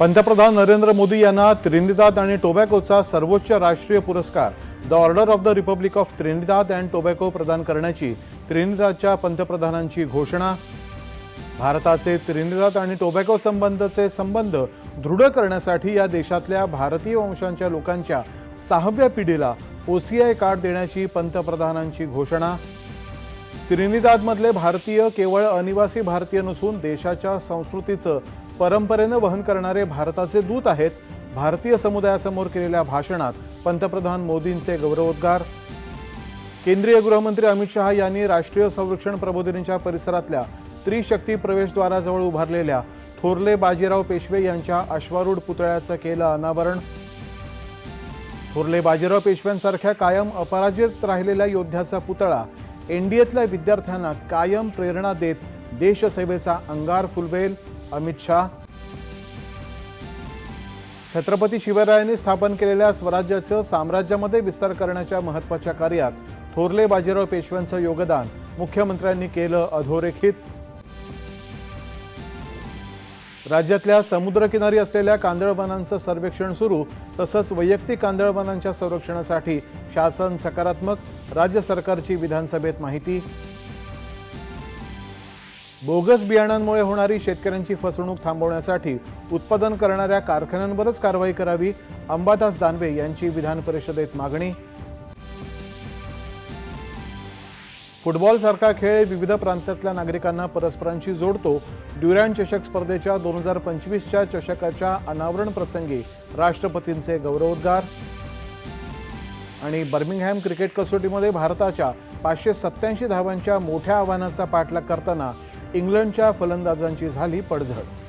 पंतप्रधान नरेंद्र मोदी यांना त्रिनिदाद आणि टोबॅकोचा सर्वोच्च राष्ट्रीय पुरस्कार the order of the republic of Trinidad and Tobago प्रदान करण्याची त्रिनिदादच्या पंतप्रधानांची घोषणा भारताचे त्रिनिदाद आणि टोबॅको संबंधचे संबंध दृढ करण्यासाठी या देशातल्या भारतीय वंशांच्या लोकांच्या सहाव्या पिढीला ओसीआय कार्ड देण्याची पंतप्रधानांची घोषणा. त्रिनिदादमधले भारतीय केवळ अनिवासी भारतीय नसून देशाच्या संस्कृतीचं परंपरेनं वहन करणारे भारताचे दूत आहेत. भारतीय समुदायासमोर केलेल्या भाषणात पंतप्रधान मोदींचे गौरवोद्गार. केंद्रीय गृहमंत्री अमित शहा यांनी राष्ट्रीय संरक्षण प्रबोधिनीच्या परिसरातल्या त्रिशक्ती प्रवेशद्वाराजवळ उभारलेल्या थोरले बाजीराव पेशवे यांच्या अश्वारूढ पुतळ्याचं केलं अनावरण. थोरले बाजीराव पेशव्यांसारख्या कायम अपराजित राहिलेल्या योद्ध्याचा पुतळा एनडीएतल्या विद्यार्थ्यांना कायम प्रेरणा देत देशसेवेचा अंगार फुलवेल. अमित शाह. छत्रपती शिवरायांनी स्थापन केलेल्या स्वराज्याचं साम्राज्यामध्ये विस्तार करण्याच्या महत्त्वाच्या कार्यात थोरले बाजीराव पेशव्यांचं योगदान मुख्यमंत्र्यांनी केलं अधोरेखित. राज्यातल्या समुद्रकिनारी असलेल्या कांदळवनांचं सर्वेक्षण सुरू तसंच वैयक्तिक कांदळवनांच्या संरक्षणासाठी शासन सकारात्मक राज्य सरकारची विधानसभेत माहिती. बोगस बियाणांमुळे होणारी शेतकऱ्यांची फसवणूक थांबवण्यासाठी उत्पादन करणाऱ्या कारखान्यांवरच कारवाई करावी अंबादास दानवे यांची विधान परिषदेत मागणी. फुटबॉलसारखा खेळ विविध प्रांतातल्या नागरिकांना परस्परांशी जोडतो. ड्युरॅन चषक स्पर्धेच्या दोन हजार पंचवीसच्या चषकाच्या अनावरण प्रसंगी राष्ट्रपतींचे गौरवोद्गार. आणि बर्मिंगहॅम क्रिकेट कसोटीमध्ये भारताच्या पाचशे सत्याऐंशी धावांच्या मोठ्या आव्हानाचा पाठलाग करताना इंग्लंडच्या फलंदाजांची झाली पडझड.